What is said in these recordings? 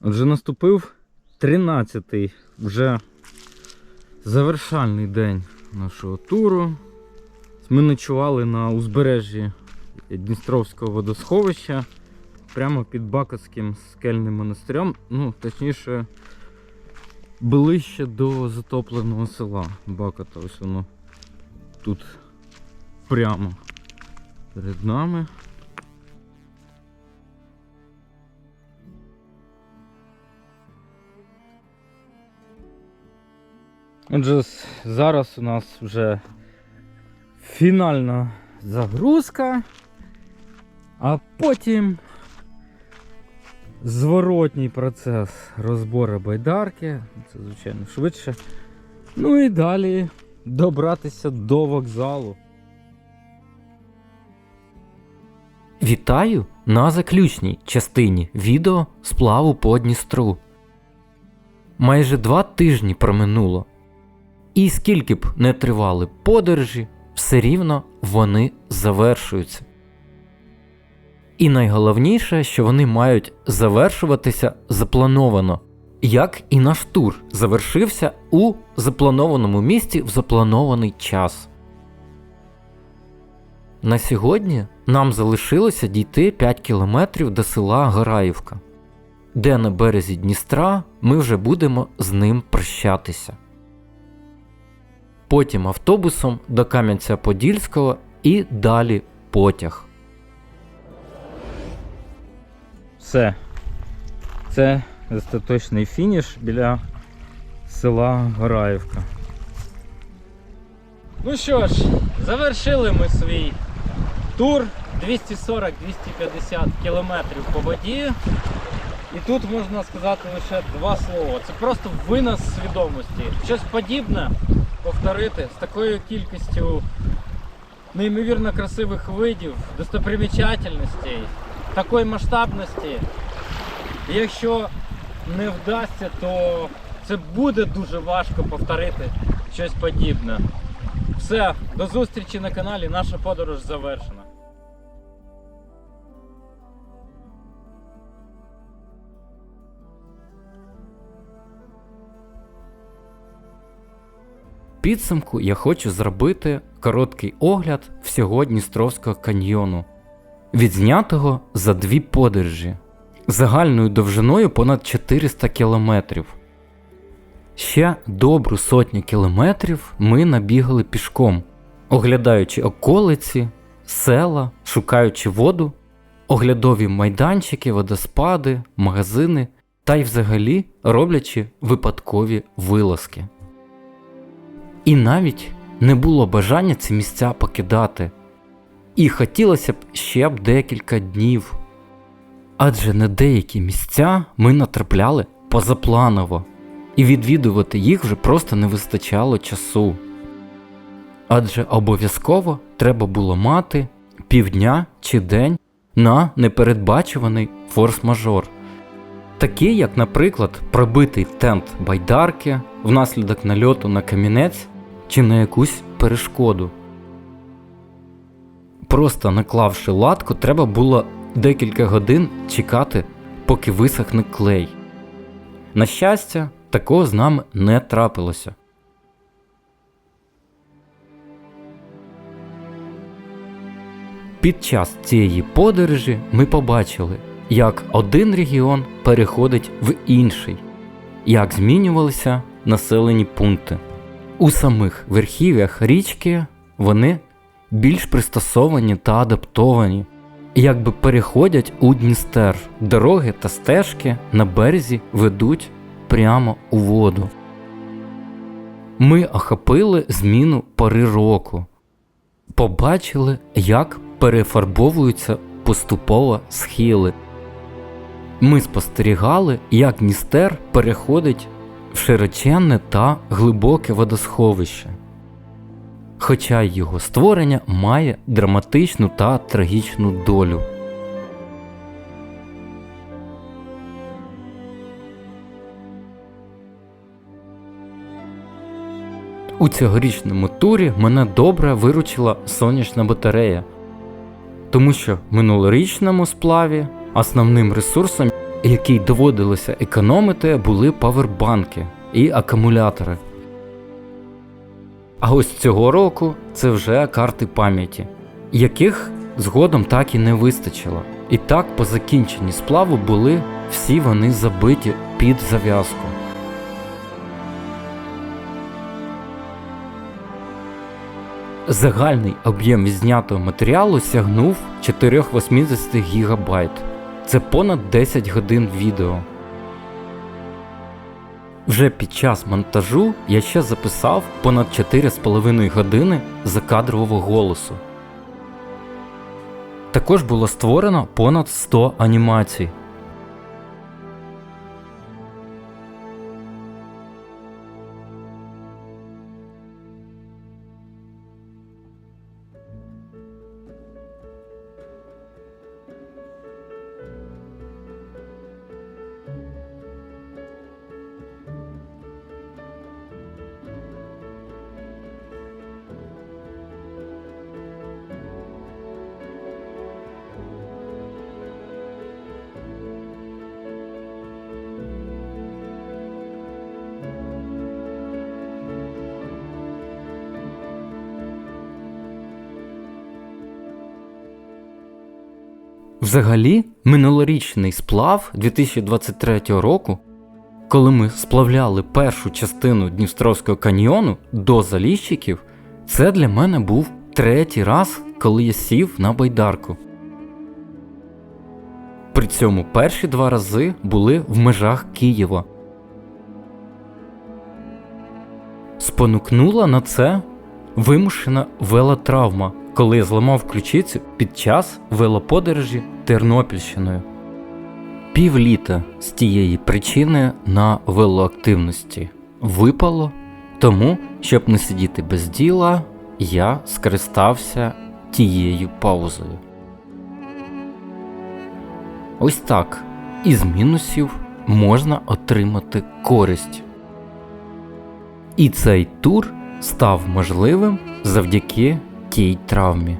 Отже, наступив 13-й вже завершальний день нашого туру. Ми ночували на узбережжі Дністровського водосховища прямо під Бакотським скельним монастирем. Ну, точніше, ближче до затопленого села Бакота. Ось воно тут прямо перед нами. Отже, зараз у нас вже фінальна загрузка, а потім зворотній процес розбору байдарки. Це, звичайно, швидше. Ну і далі добратися до вокзалу. Вітаю на заключній частині відео сплаву по Дністру. Майже два тижні проминуло. І скільки б не тривали подорожі, все рівно вони завершуються. І найголовніше, що вони мають завершуватися заплановано, як і наш тур завершився у запланованому місці в запланований час. На сьогодні нам залишилося дійти 5 кілометрів до села Гораївка, де на березі Дністра ми вже будемо з ним прощатися. Потім автобусом до Кам'янця-Подільського і далі потяг. Все. Це остаточний фініш біля села Гораївка. Ну що ж, завершили ми свій тур 240-250 кілометрів по воді. І тут можна сказати лише два слова. Це просто винос свідомості. Щось подібне повторити з такою кількістю неймовірно красивих видів, достопримічательностей, такої масштабності. Якщо не вдасться, то це буде дуже важко повторити щось подібне. Все, до зустрічі на каналі. Наша подорож завершена. Підсумку я хочу зробити короткий огляд всього Дністровського каньйону, відзнятого за дві подорожі, загальною довжиною понад 400 кілометрів. Ще добру сотню кілометрів ми набігали пішком, оглядаючи околиці, села, шукаючи воду, оглядові майданчики, водоспади, магазини та й взагалі роблячи випадкові вилазки. І навіть не було бажання ці місця покидати. І хотілося б ще б декілька днів. Адже на деякі місця ми натрапляли позапланово, і відвідувати їх вже просто не вистачало часу. Адже обов'язково треба було мати півдня чи день на непередбачуваний форс-мажор. Такі, як, наприклад, пробитий тент байдарки внаслідок нальоту на камінець чи на якусь перешкоду. Просто наклавши латку, треба було декілька годин чекати, поки висохне клей. На щастя, такого з нами не трапилося. Під час цієї подорожі ми побачили, як один регіон переходить в інший, як змінювалися населені пункти. У самих верхів'ях річки вони більш пристосовані та адаптовані, якби переходять у Дністер. Дороги та стежки на березі ведуть прямо у воду. Ми охопили зміну пори року, побачили, як перефарбовуються поступово схили. Ми спостерігали, як Дністер переходить широченне та глибоке водосховище. Хоча його створення має драматичну та трагічну долю. У цьогорічному турі мене добре виручила сонячна батарея, тому що в минулорічному сплаві основним ресурсом який доводилося економити, були павербанки і акумулятори. А ось цього року це вже карти пам'яті, яких згодом так і не вистачило. І так по закінченні сплаву були всі вони забиті під зав'язку. Загальний об'єм відзнятого матеріалу сягнув 480 ГБ. Це понад 10 годин відео. Вже під час монтажу я ще записав понад 4,5 години закадрового голосу. Також було створено понад 100 анімацій. Взагалі, минулорічний сплав 2023 року, коли ми сплавляли першу частину Дністровського каньйону до Заліщиків, це для мене був третій раз, коли я сів на байдарку. При цьому перші два рази були в межах Києва. Спонукнула на це вимушена велотравма, коли я зламав ключицю під час велоподорожі Тернопільщиною. Півліта з тієї причини на велоактивності випало, тому, щоб не сидіти без діла, я скористався тією паузою. Ось так, із мінусів можна отримати користь. І цей тур став можливим завдяки тій травмі.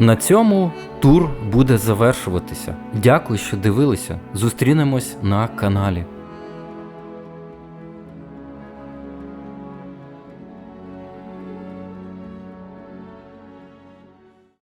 На цьому тур буде завершуватися. Дякую, що дивилися. Зустрінемось на каналі.